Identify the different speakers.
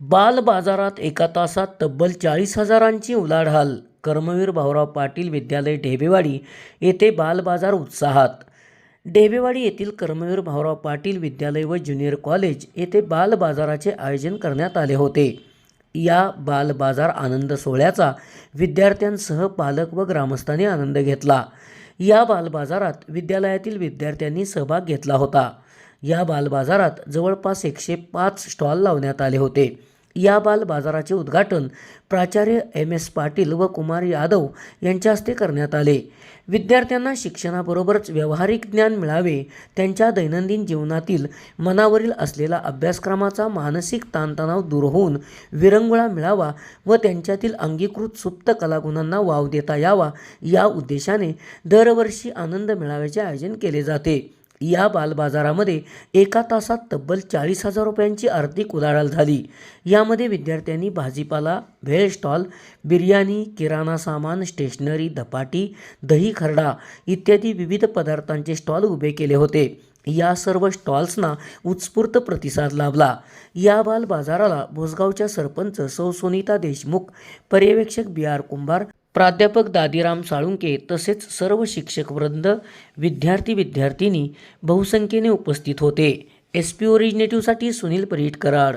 Speaker 1: बाल बाजारात एका तासात तब्बल चाळीस हजारांची उलाढाल. कर्मवीर भाऊराव पाटील विद्यालय ढेबेवाडी येथे बाल बाजार उत्साहात. ढेबेवाडी येथील कर्मवीर भाऊराव पाटील विद्यालय व ज्युनियर कॉलेज येथे बाल बाजाराचे आयोजन करण्यात आले होते. या बाल बाजार आनंद सोहळ्याचा विद्यार्थ्यांसह पालक व ग्रामस्थांनी आनंद घेतला. या बाल बाजारात विद्यालयातील विद्यार्थ्यांनी सहभाग घेतला होता. या बाल बाजारात जवळपास एकशे पाच स्टॉल लावण्यात आले होते. या बाल बाजाराचे उद्घाटन प्राचार्य एम एस पाटील व कुमार यादव यांच्या हस्ते करण्यात आले. विद्यार्थ्यांना शिक्षणाबरोबरच व्यावहारिक ज्ञान मिळावे त्यांच्या दैनंदिन जीवनातील मनावरील असलेला अभ्यासक्रमाचा मानसिक ताणतणाव दूर होऊन विरंगुळा मिळावा व त्यांच्यातील अंगीकृत सुप्त कलागुणांना वाव देता यावा या उद्देशाने दरवर्षी आनंद मेळाव्याचे आयोजन केले जाते. या बालबाजारामध्ये एका तासात तब्बल चाळीस हजार रुपयांची आर्थिक उलाढाल झाली. यामध्ये विद्यार्थ्यांनी भाजीपाला भेळ स्टॉल बिर्याणी किराणा सामान स्टेशनरी धपाटी दही खरडा इत्यादी विविध पदार्थांचे स्टॉल उभे केले होते. या सर्व स्टॉल्सना उत्स्फूर्त प्रतिसाद लाभला. या बाल बाजाराला भोसगावच्या सरपंच सौ सुनीता देशमुख पर्यवेक्षक बी आर कुंभार प्राध्यापक दादीराम साळुंके तसेच सर्व शिक्षकवृंद विद्यार्थी विद्यार्थिनी बहुसंख्येने उपस्थित होते. एस पी ओरिजिनेटिव्हसाठी सुनील परीट कराड.